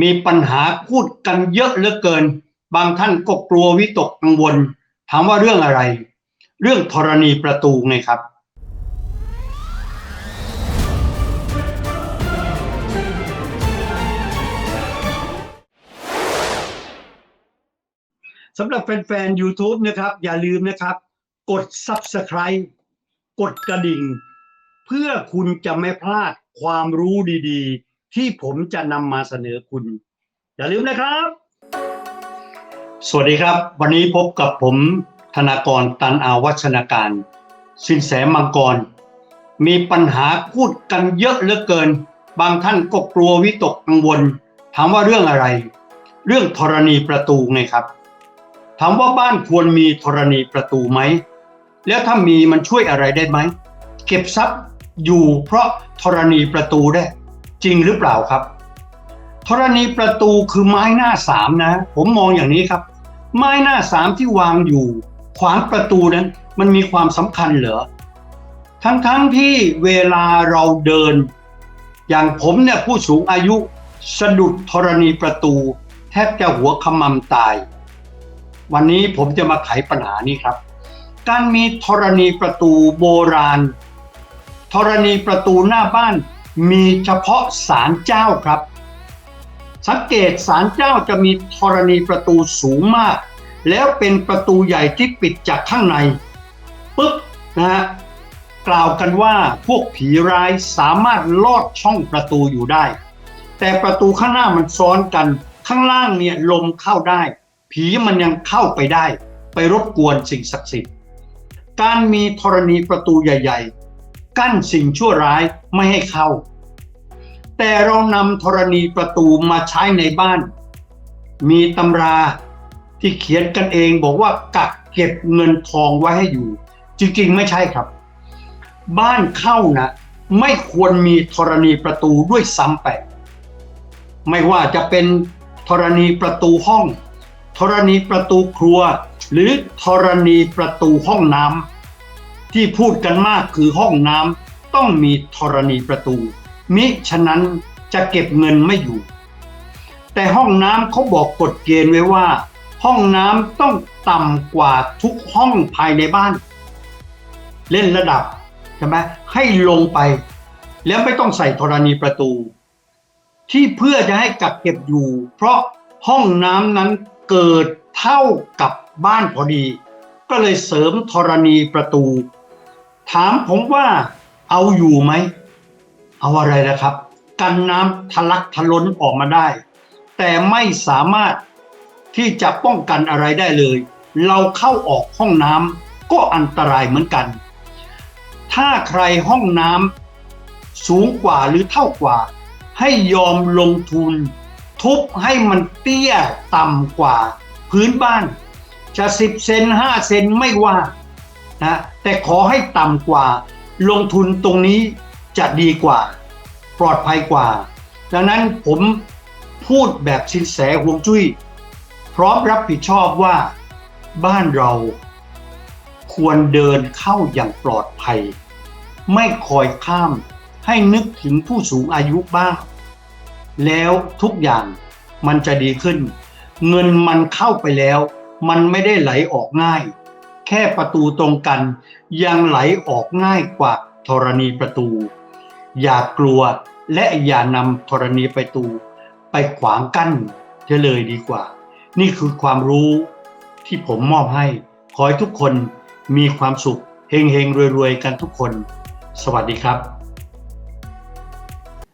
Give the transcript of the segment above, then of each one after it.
มีปัญหาพูดกันเยอะเหลือเกิน บางท่านก็กลัววิตกกังวล ถามว่าเรื่องอะไร เรื่องธรณีประตูไงครับสำหรับแฟนๆ YouTube นะครับ อย่าลืมนะครับ กด Subscribe กดกระดิ่ง เพื่อคุณจะไม่พลาดความรู้ดีๆ ที่ผมจะนำมาเสนอคุณ อย่าลืมนะครับ สวัสดีครับ วันนี้พบกับผมธนากรตันอาวัชนาการ สินแสมังกร มีปัญหาพูดกันเยอะเหลือเกิน บางท่านก็กลัววิตกกังวล ถามว่าเรื่องอะไร เรื่องธรณีประตูไงครับ ถามว่าบ้านควรมีธรณีประตูไหม แล้วถ้ามีมันช่วยอะไรได้ไหม เก็บทรัพย์อยู่เพราะธรณีประตูได้ จริงหรือเปล่าครับธรณีประตูคือไม้หน้าสามนะ ผมมองอย่างนี้ครับ ไม้หน้าสามที่วางอยู่ขวางประตูนั้น มันมีความสำคัญเหรอทั้งๆทที่เวลาเราเดิน อย่างผมเนี่ยผู้สูงอายุสะดุดธรณีประตู แทบจะหัวขมำตาย วันนี้ผมจะมาไขปัญหานี้ครับ การมีธรณีประตูโบราณ ธรณีประตูหน้าบ้าน มีเฉพาะศาลเจ้าครับ สังเกตศาลเจ้าจะมีธรณีประตูสูงมาก แล้วเป็นประตูใหญ่ที่ปิดจากข้างในปึ๊บนะฮะกล่าวกันว่าพวกผีร้ายสามารถลอดช่องประตูอยู่ได้ แต่ประตูข้างหน้ามันซ้อนกัน ข้างล่างเนี่ยลมเข้าได้ ผีมันยังเข้าไปได้ ไปรบกวนสิ่งศักดิ์สิทธิ์การมีธรณีประตูใหญ่ ๆ กั้นสิ่งชั่วร้ายไม่ให้เข้า แต่เรานำธรณีประตูมาใช้ในบ้าน มีตำราที่เขียนกันเองบอกว่ากักเก็บเงินทองไว้ให้อยู่ จริงๆ ไม่ใช่ครับ บ้านเข้านะไม่ควรมีธรณีประตูด้วยซ้ำไปไม่ว่าจะเป็นธรณีประตูห้อง ธรณีประตูครัว หรือธรณีประตูห้องน้ำ ที่พูดกันมากคือห้องน้ำต้องมีธรณีประตู มิฉะนั้นจะเก็บเงินไม่อยู่ แต่ห้องน้ำเขาบอกกฎเกณฑ์ไว้ว่า ห้องน้ำต้องต่ำกว่าทุกห้องภายในบ้าน เล่นระดับใช่ไหมให้ลงไป แล้วไม่ต้องใส่ธรณีประตู ที่เพื่อจะให้กักเก็บอยู่ เพราะห้องน้ำนั้นเกิดเท่ากับบ้านพอดี ก็เลยเสริมธรณีประตู ถามผมว่าเอาอยู่ไหม เอาอะไรนะครับ กันน้ำทะลักทะล้นออกมาได้ แต่ไม่สามารถที่จะป้องกันอะไรได้เลย เราเข้าออกห้องน้ำก็อันตรายเหมือนกัน ถ้าใครห้องน้ำสูงกว่าหรือเท่ากว่า ให้ยอมลงทุน ทุบให้มันเตี้ยต่ำกว่า พื้นบ้าน จะสิบเซนห้าเซนไม่ว่า นะแต่ขอให้ต่ำกว่า ลงทุนตรงนี้จะดีกว่า ปลอดภัยกว่า ดังนั้นผมพูดแบบสินแสหวงจุ้ยพร้อมรับผิดชอบว่าบ้านเราควรเดินเข้าอย่างปลอดภัย ไม่คอยข้ามให้นึกถึงผู้สูงอายุบ้าง แล้วทุกอย่างมันจะดีขึ้น เงินมันเข้าไปแล้ว มันไม่ได้ไหลออกง่าย แค่ประตูตรงกัน ยังไหลออกง่ายกว่าธรณีประตู อย่ากลัวและอย่านำธรณีประตู ไปขวางกั้นจะเลยดีกว่า นี่คือความรู้ที่ผมมอบให้ ขอให้ทุกคนมีความสุขเฮงเฮงๆรวยๆ กันทุกคน สวัสดีครับ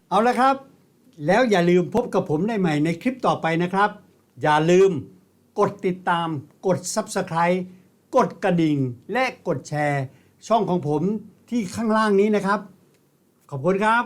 เอาละครับ แล้วอย่าลืมพบกับผมได้ใหม่ในคลิปต่อไปนะครับ อย่าลืมกดติดตามกด Subscribe กดกระดิ่งและกดแชร์ ช่องของผมที่ข้างล่างนี้นะครับ ขอบคุณครับ